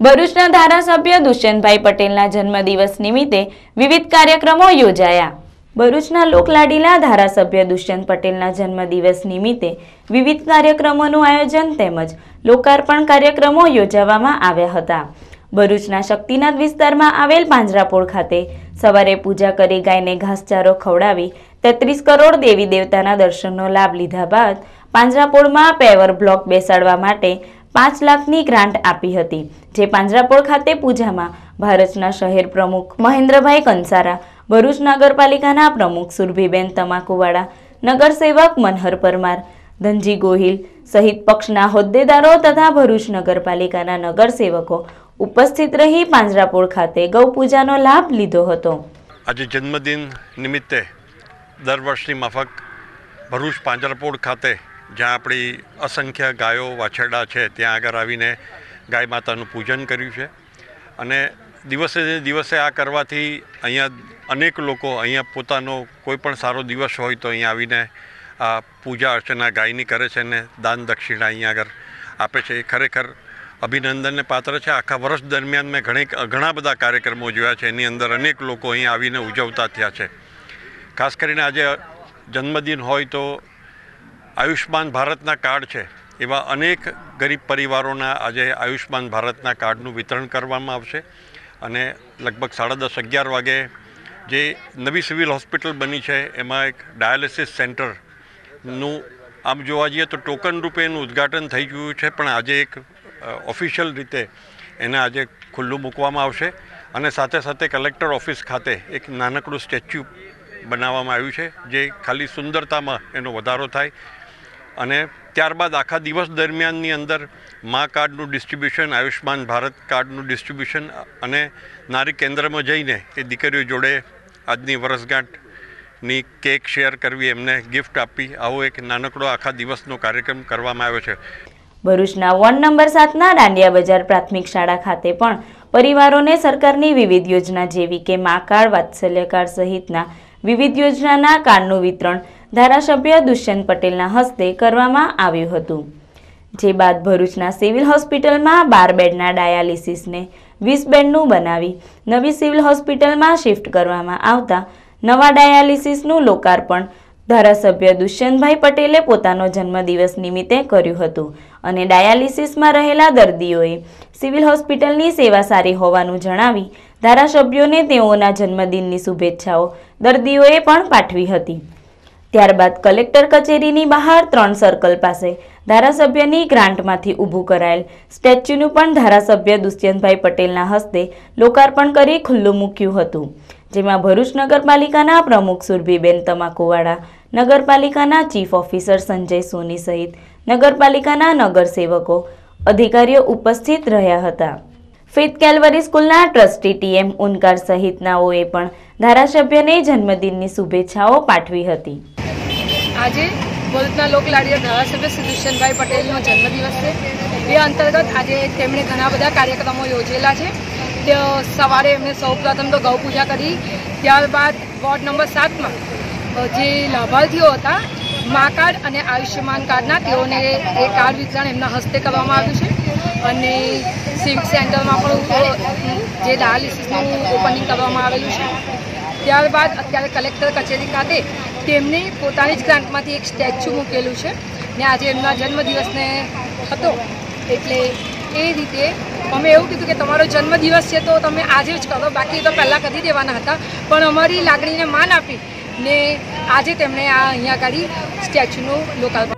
ભરૂચના ધારાસભ્ય દુષ્યંતભાઈ પટેલના જન્મદિવસ નિમિત્તે વિવિધ કાર્યક્રમો યોજાયા. ભરૂચના લોકલાડીલા ધારાસભ્ય દુષ્યંત પટેલના જન્મદિવસ નિમિત્તે વિવિધ કાર્યક્રમોનું આયોજન તેમજ લોકાર્પણ કાર્યક્રમો યોજવામાં આવ્યા હતા. ભરૂચના શક્તિનાથ વિસ્તારમાં આવેલ પાંજરાપોળ ખાતે સવારે પૂજા કરી ગાયને ઘાસચારો ખવડાવી તેત્રીસ કરોડ દેવી દેવતાના દર્શનનો લાભ લીધા બાદ પાંજરાપોળમાં પેવર બ્લોક બેસાડવા માટે પાંચ લાખની ગ્રાન્ટ આપી હતી. જે પાંજરાપોળ ખાતે પૂજામાં ભારતના શહેર પ્રમુખ મહેન્દ્રભાઈ કંસારા, ભરૂચ નગરપાલિકાના પ્રમુખ સુરભીબેન તમાકુવાળા, નગરસેવક મનહર પરમાર, ધનજી ગોહિલ સહિત પક્ષના હોદ્દેદારો તથા ભરૂચ નગરપાલિકાના નગરસેવકો ઉપસ્થિત રહી પાંજરાપોળ ખાતે ગૌપૂજાનો લાભ લીધો હતો. આજે જન્મદિન નિમિત્તે દર વર્ષની માફક ભરૂચ પાંજરાપોળ ખાતે જ્યાં આપણી અસંખ્ય ગાયો વાછરડા છે, ત્યાં આગળ આવીને ગાય માતાનું પૂજન કર્યું છે. અને દિવસે દિવસે આ કરવાથી અહીંયા અનેક લોકો અહીંયા પોતાનો કોઈ પણ સારો દિવસ હોય તો અહીંયા આવીને આ પૂજા અર્ચના ગાયની કરે છે અને દાન દક્ષિણા અહીંયા આગળ આપે છે. એ ખરેખર અભિનંદનને પાત્ર છે. આખા વર્ષ દરમિયાન મેં ઘણી ઘણા બધા કાર્યક્રમો જોયા છે. એની અંદર અનેક લોકો અહીંયા આવીને ઉજવતા થયા છે. ખાસ કરીને આજે જન્મદિન હોય તો આયુષ્માન ભારતના કાર્ડ છે. એવા અનેક ગરીબ પરિવારોના આજે આયુષ્માન ભારતના કાર્ડનું વિતરણ કરવામાં આવશે અને લગભગ સાડા દસ અગિયાર વાગે જે નવી સિવિલ હોસ્પિટલ બની છે, એમાં એક ડાયાલિસિસ સેન્ટરનું આમ જોવા જઈએ તો ટોકન રૂપે એનું ઉદ્ઘાટન થઈ ગયું છે, પણ આજે એક ઓફિશિયલ રીતે એને આજે ખુલ્લું મૂકવામાં આવશે અને સાથે સાથે કલેક્ટર ઓફિસ ખાતે એક નાનકડું સ્ટેચ્યુ બનાવવામાં આવ્યું છે, જે ખાલી સુંદરતામાં એનો વધારો થાય અને ત્યારબાદ આખા દિવસ દરમિયાનની અંદર મા કાર્ડનું ડિસ્ટ્રીબ્યુશન આયુષ્માન ભારત કાર્ડનું ડિસ્ટ્રીબ્યુશન અને નારી કેન્દ્રમાં જઈને એ દીકરીઓ જોડે આજની વર્ષગાંઠની કેક શેર કરવી, એમને ગિફ્ટ આપવી, આવો એક નાનકડો આખા દિવસનો કાર્યક્રમ કરવામાં આવ્યો છે. ભરૂચના વોર્ડ નંબર સાતના દાંડિયા બજાર પ્રાથમિક શાળા ખાતે પણ પરિવારોને સરકારની વિવિધ યોજના જેવી કે મા કાર્ડ, વાત્સલ્ય કાર્ડ સહિતના વિવિધ યોજનાના કાર્ડનું વિતરણ ધારાસભ્ય દુષ્યંત પટેલના હસ્તે કરવામાં આવ્યું હતું. જે બાદ ભરૂચના સિવિલ હોસ્પિટલમાં બાર બેડના ડાયાલિસિસને વીસ બેડનું બનાવી નવી સિવિલ હોસ્પિટલમાં શિફ્ટ કરવામાં આવતા નવા ડાયાલિસિસનું લોકાર્પણ ધારાસભ્ય દુષ્યંતભાઈ પટેલે પોતાનો જન્મદિવસ નિમિત્તે કર્યું હતું અને ડાયાલિસિસમાં રહેલા દર્દીઓએ સિવિલ હોસ્પિટલની સેવા સારી હોવાનું જણાવી ધારાસભ્યોને તેઓના જન્મદિનની શુભેચ્છાઓ દર્દીઓએ પણ પાઠવી હતી. ત્યારબાદ કલેક્ટર કચેરીની બહાર ત્રણ સર્કલ પાસે ધારાસભ્યની ગ્રાન્ટમાંથી ઊભું કરાયેલ. સ્ટેચ્યુનું પણ ધારાસભ્ય દુષ્યંતભાઈ પટેલના હસ્તે લોકાર્પણ કરી ખુલ્લું મૂક્યું હતું. જેમાં ભરૂચ નગરપાલિકાના પ્રમુખ સુરભીબેન તમાકુવાળા, નગરપાલિકાના ચીફ ઓફિસર સંજય સોની સહિત નગરપાલિકાના નગરસેવકો અધિકારીઓ ઉપસ્થિત રહ્યા હતા. ફિથ કેલવરી સ્કૂલના ટ્રસ્ટી ટીએમ ઉનકાર સહિતનાઓએ પણ ધારાસભ્યને જન્મદિનની શુભેચ્છાઓ પાઠવી હતી. આજે ભરૂચના લોકલાડીય ધારાસભ્ય શ્રી દુષ્યંતભાઈ પટેલનો જન્મદિવસ છે. એ અંતર્ગત આજે તેમણે ઘણા બધા કાર્યક્રમો યોજેલા છે. સવારે એમણે સૌપ્રથમ તો ગૌપૂજા કરી. ત્યારબાદ વોર્ડ નંબર સાતમાં જે લાભાર્થીઓ હતા, મા કાર્ડ અને આયુષ્યમાન કાર્ડના, તેઓને એ કાર્ડ વિતરણ એમના હસ્તે કરવામાં આવ્યું છે. અને સિવિક સેન્ટરમાં પણ જે ડાયાલિસિસનું ઓપનિંગ કરવામાં આવેલું છે. ત્યારબાદ અત્યારે કલેક્ટર કચેરી ખાતે તેમને પોતાની જ ગ્રાન્ટમાંથી એક સ્ટેચ્યુ મૂકેલું છે ને આજે એમના જન્મદિવસને હતો. એટલે એ રીતે અમે એવું કીધું કે તમારો જન્મદિવસ છે તો તમે આજે જ કરો, બાકી તો પહેલાં કરી દેવાના હતા. પણ અમારી લાગણીને માન આપી ને આજે તેમણે આ અહીંયા આગળ સ્ટેચ્યુનું લોકાર્પણ